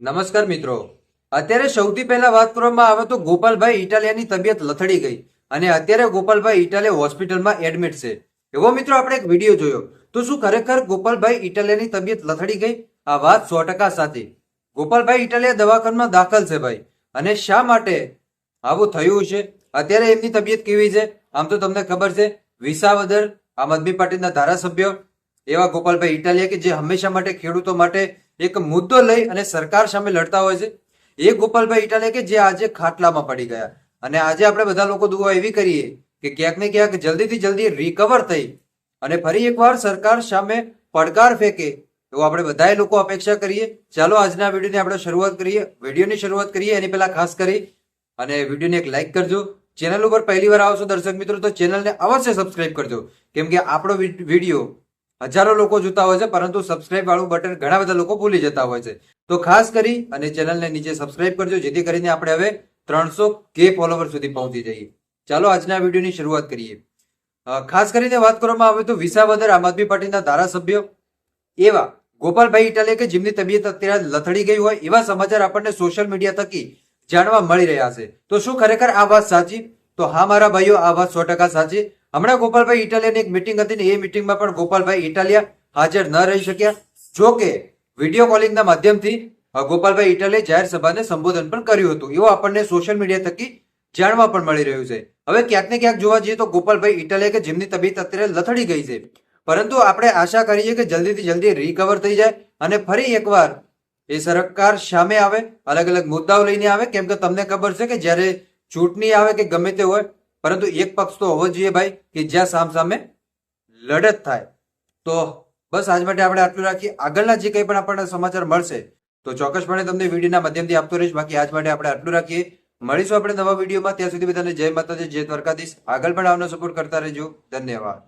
નમસ્કાર મિત્રો. અત્યારે સૌથી પહેલા વાત કરવામાં આવે તો ગોપાલભાઈ ઇટાલિયાની તબિયત લથડી ગઈ અને અત્યારે ગોપાલભાઈ ઇટાલિયા હોસ્પિટલમાં એડમિટ છે. એવો મિત્રો આપણે એક વીડિયો જોયો. તો શું ખરેખર ગોપાલભાઈ ઇટાલિયાની તબિયત લથડી ગઈ? આ વાત સો ટકા સાચી. ગોપાલભાઈ ઇટાલિયા દવાખાનામાં દાખલ છે ભાઈ. અને શા માટે આવું થયું છે? અત્યારે એમની તબિયત કેવી છે? આમ તો તમને ખબર છે, વિસાવદર આમ આદમી પાર્ટીના ધારાસભ્ય એવા ગોપાલભાઈ ઇટાલિયા કે જે હંમેશા માટે ખેડૂતો માટે એક મુદ્દો લઈ અને સરકાર સામે લડતા હોય છે. એ ગોપાલભાઈ ઇટાલિયા કે જે આજે ખાટલામાં પડી ગયા. અને આજે આપણે બધા લોકો દુઆ એવી કરીએ કે ક્યાંક ને ક્યાંક જલ્દીથી જલ્દી રિકવર થઈ અને ફરી એકવાર સરકાર સામે પડકાર ફેંકે એવું આપણે બધાએ લોકો અપેક્ષા કરીએ. ચાલો આજના વિડીયોની આપણે શરૂઆત કરીએ. વિડીયોની શરૂઆત કરીએ. એની પહેલા ખાસ કરી અને વિડીયોને એક લાઈક કરજો. ચેનલ ઉપર પહેલી વાર આવશો દર્શક મિત્રો, તો ચેનલને અવશ્ય સબસ્ક્રાઇબ કરજો. કેમ કે આપણો વીડિયો હજારો લોકો જોતા હોય છે, પરંતુ સબસ્ક્રાઇબ વાળું બટન ઘણા બધા લોકો ભૂલી જતા હોય છે. તો ખાસ કરી અને ચેનલને નીચે સબસ્ક્રાઇબ કરજો, જેથી કરીને આપણે હવે ત્રણસો કે ફોલોવર સુધી પહોંચી જઈએ. ચાલો આજના વિડીયોની શરૂઆત કરીએ. ખાસ કરીને વાત કરવામાં આવે તો વિસાવદર આમ આદમી પાર્ટીના ધારાસભ્ય એવા ગોપાલભાઈ ઇટાલે કે જેમની તબિયત અત્યારે લથડી ગઈ હોય, એવા સમાચાર આપણને સોશિયલ મીડિયા થકી જાણવા મળી રહ્યા છે. તો શું ખરેખર આ વાત સાચી? તો હા મારા ભાઈઓ, આ વાત સો ટકા સાચી. હમણાં ગોપાલભાઈ ઇટાલિયાની એક મિટિંગ હતી ને એ મિટિંગમાં પણ ગોપાલભાઈ ઇટાલિયા હાજર ન રહી શક્યા. જો કે વીડિયો કોલિંગના માધ્યમથી ગોપાલભાઈ ઇટાલિયા જાહેર સભાને સંબોધન પણ કર્યું હતું. એવું આપણને સોશિયલ મીડિયા થકી જાણવા પણ મળી રહ્યું છે. હવે ક્યાંક ને ક્યાંક જોવા જઈએ તો ગોપાલભાઈ ઇટાલિયા કે જેમની તબિયત અત્યારે લથડી ગઈ છે. પરંતુ આપણે આશા કરીએ કે જલ્દીથી જલ્દી રિકવર થઈ જાય અને ફરી એકવાર એ સરકાર સામે આવે અલગ અલગ મુદ્દાઓ લઈને આવે. કેમ કે તમને ખબર છે કે જ્યારે ચૂંટણી આવે કે ગમે તે હોય પરંતુ એક પક્ષ તો હોવો જોઈએ ભાઈ, કે જ્યાં સામ સામે લડત થાય. તો બસ આજ માટે આપણે આટલું રાખીએ. આગળના જે કંઈ પણ આપણને સમાચાર મળશે, તો ચોક્કસપણે તમને વિડીયોના માધ્યમથી આપતો રહીશ. બાકી આજ માટે આપણે આટલું રાખીએ. મળીશું આપણે નવા વિડીયોમાં. ત્યાં સુધી બધાને જય માતાજી, જય દ્વારકાધીશ. આગળ પણ આવનો સપોર્ટ કરતા રહેજો. ધન્યવાદ.